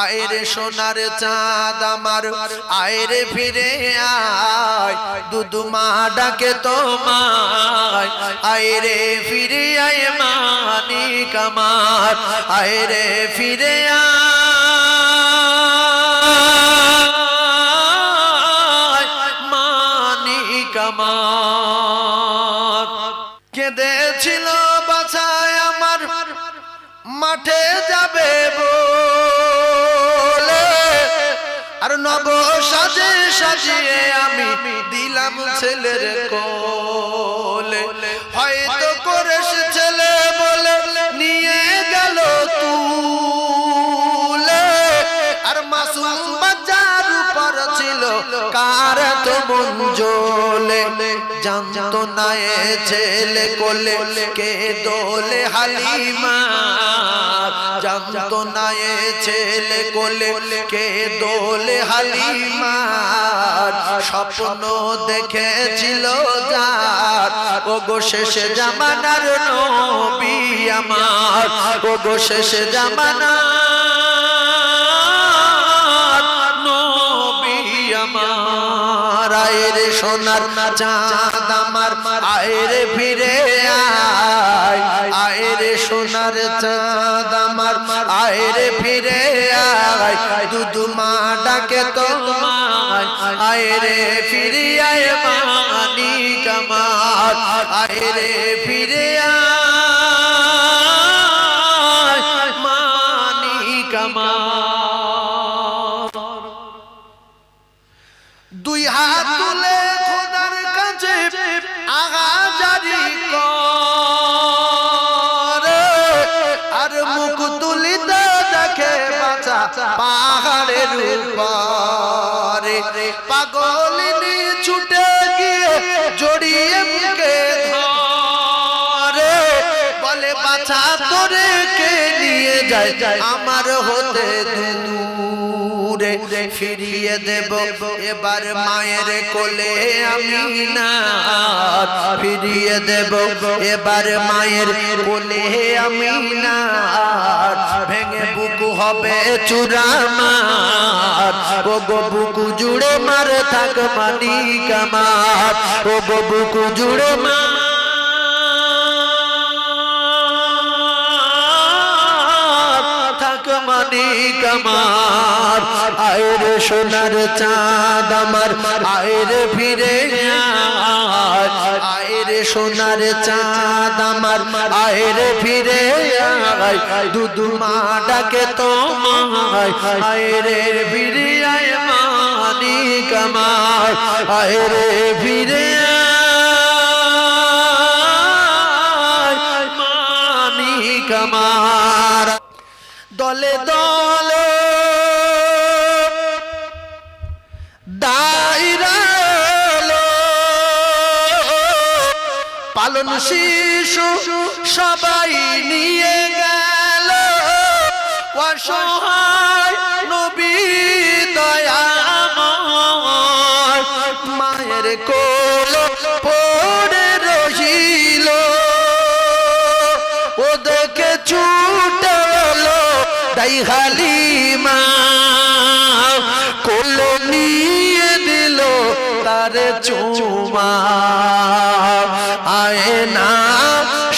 আয়ের সোনার চাঁদ আমার আয়ের ফিরে আয়। দুদুমা ডাকে তোমায় আয়েরে ফিরে আয় মানিক আমার আয়েরে ফিরে আয় মানিক আমার। কেঁদেছিল বাছায় আমার মাঠে যাবে আর নব সাজে সাজিয়ে আমি দিলাম ছেলের কোলে। কার তো মন জ্বলে জানতো না এ ছেলে কোলে কে দোলে হালিমা। জানতো না এ ছেলে কোলে কে দোলে হালিমা। স্বপ্ন দেখেছিল যার। ও গো শেষে জামানার নবী আমার। ও গো শেষে জামানার নবী আমার। আয়ের সোনার চাঁদ আমার আয়ের ফিরে আয়। আয়ের সোনার চাঁদ আমার আয়ের ফিরে আয়। দুদু মা ডাকে তোমায়, আয়ের ফিরে আয় মানিক আমার। আয়ের ফিরে আয় পাহাড়ের উপরে। পাগলিনী ছুটে গিয়ে জড়িয়ে মুখে ধরে। বলে, বাছা, তোরে কে নিয়ে যায়? আমার হতে দূরে ফিরিয়ে দেব। এবার মায়ের কোলে আমি না ফিরিয়ে দেব। এবার মায়ের কোলে আমি না ভেঙে বুকু হবে চূড়ামার ও গো বুকু জুড়ে মার থাক মানিক আমার। ও গো বুকু জুড়ে মার মানিক আমার আয়ের সোনার চাঁদ আমার আয়ের ফিরে আয়। আয়ের সোনার চাঁদ আমার আয়ের ফিরে দুদু মা ডাকে তোমায় আয়ের ফিরে আয় মানিক আমার আয়ের ফিরে মানিক দলে দলে পালন শিশু সবাই নিয়ে গেল। অসহায় নবী দয়াময় মায়ের কোল দাই হালিমা কোল নিয়ে দিল তার চুমা। আয় না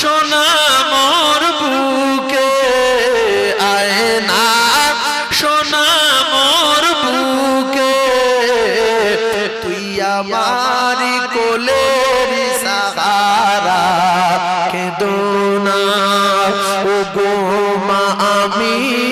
সোনা মোর বুকে, আয় না সোনা মোর বুকে। তুই আমারি কোলের সাহারা কেদো না ও গো মা আমিনা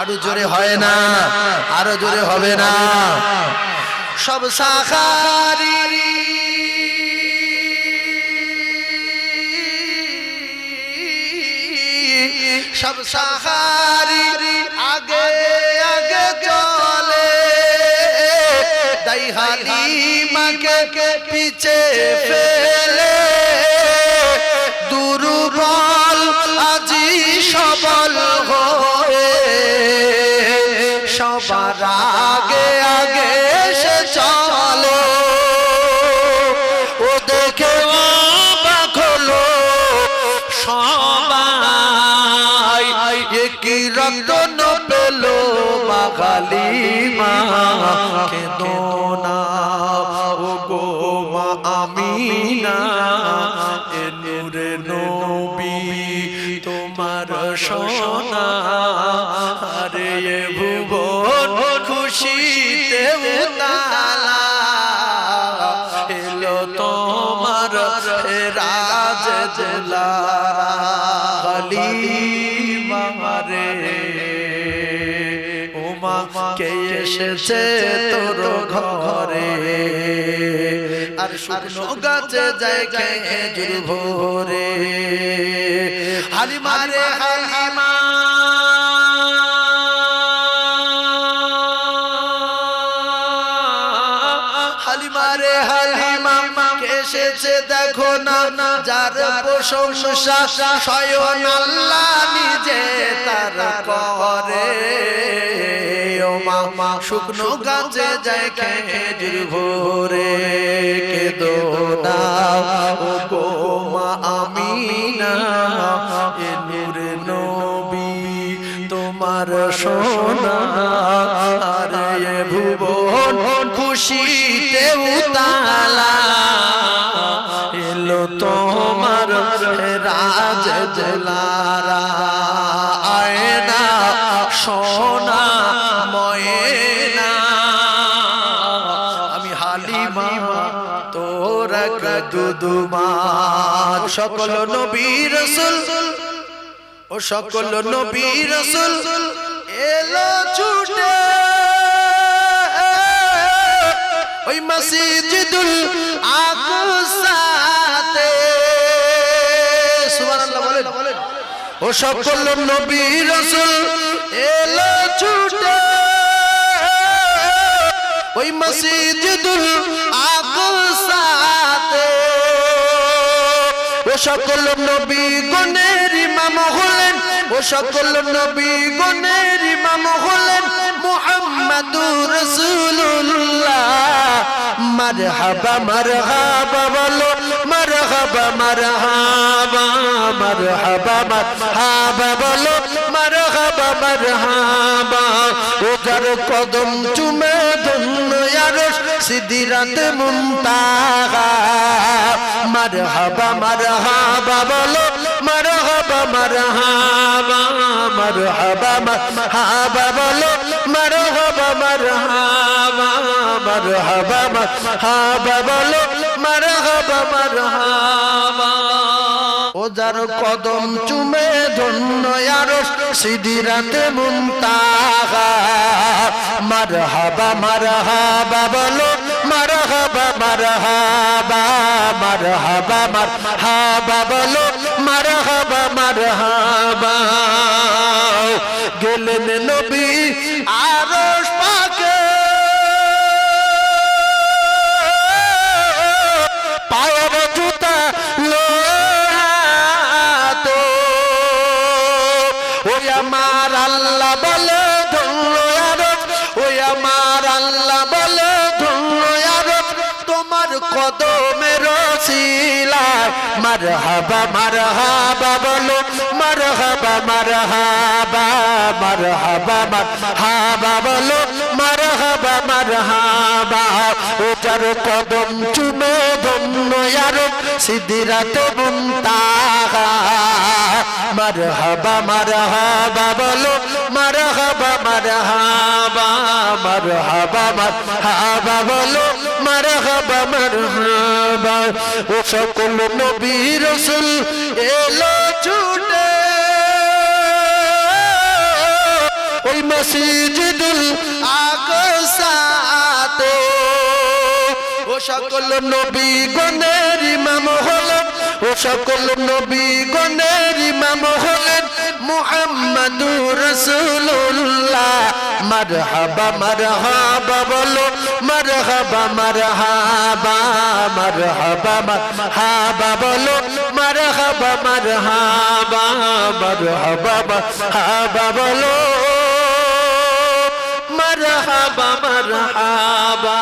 আরও জোরে হয় না আরও জোরে হবে না। সব সাখারি সব সাহারি আগে আগে চলে। তাই হালিমাকে পিছে ফেলে। একই রতন পেল মা কেঁদো না ও এসেছে তোর ঘরে। আর শুকনো গাছে যায় খেজুর ভোরে। হালিমারে হালিমা। এসেছে, দেখো না, যার প্রশংসা স্বয়ং আল্লাহ নিজে তার করে। মা, শুকনো গাছে যায় খেজুর ভোরে কেদো না। ও গো মা এ নূরে নবী, তোমার সোনা, আরে এ ভুবন খুশিতে উতালা তোর দুদুমা সকল নবী ও সকল নবী এলো ছুটে। ওই মসজিদুল ও সকল নবী রসুল, এলো ছুটে। ওই মসজিদুল আকসাতে ও সকল নবী গণের ইমাম হলেন, ও সকল নবী গণের ইমাম হলেন মুহাম্মাদুর রাসূলুল্লাহ। মারহাবা মারহাবা বলো, মারহাবা মারহাবা মারহাবা মারহাবা বলো মারহাবা মারহাবা ও যার কদম চুমে ধন্য আরশ, সিদিরাত মুনতাহা। মারহাবা মারহাবা বলো, মারহাবা মারহাবা মারহাবা মারহাবা বলো, মারহাবা মারহাবা মারহাবা মারহাবা বলো, মারহাবা মারহাবা। যার কদম চুমে ধন্য আরশ, সিদিরাতে মুনতাহা। মারহাবা মারহাবা বলো, মারহাবা মারহাবা মারহাবা মারহাবা বলো, মারহাবা মারহাবা। গেলেন নবী আরশ আমার আল্লাহ বলে তোমার কদমের শিলা মার হাবা মার হাবা বলো মার হাবা মার হাবা মার হাবা মার হাবা বলো মার হাবা মার হাবা ও যার কদম চুমে, ধন্য আরব সিদ্ধিরাতে বুনতাহা মার হাবা মার হাবা বলো মার হাবা মার হাবা মার হাবা মার হাবা বলো মার হাবা মার হাবা ও সকল নবী রসুল এলো ছুটে। ওই মসজিদুল আকসাতে। ও সকল নবী গণের ইমাম হলেন ও সকল নবী গণের ইমাম হলেন মুহাম্মাদুর রাসূলুল্লাহ। মারহাবা মারহাবা বলো, মারহাবা মারহাবা মারহাবা মারহাবা বলো, মারহাবা মারহাবা মারহাবা মারহাবা বলো, মারহাবা মারহাবা।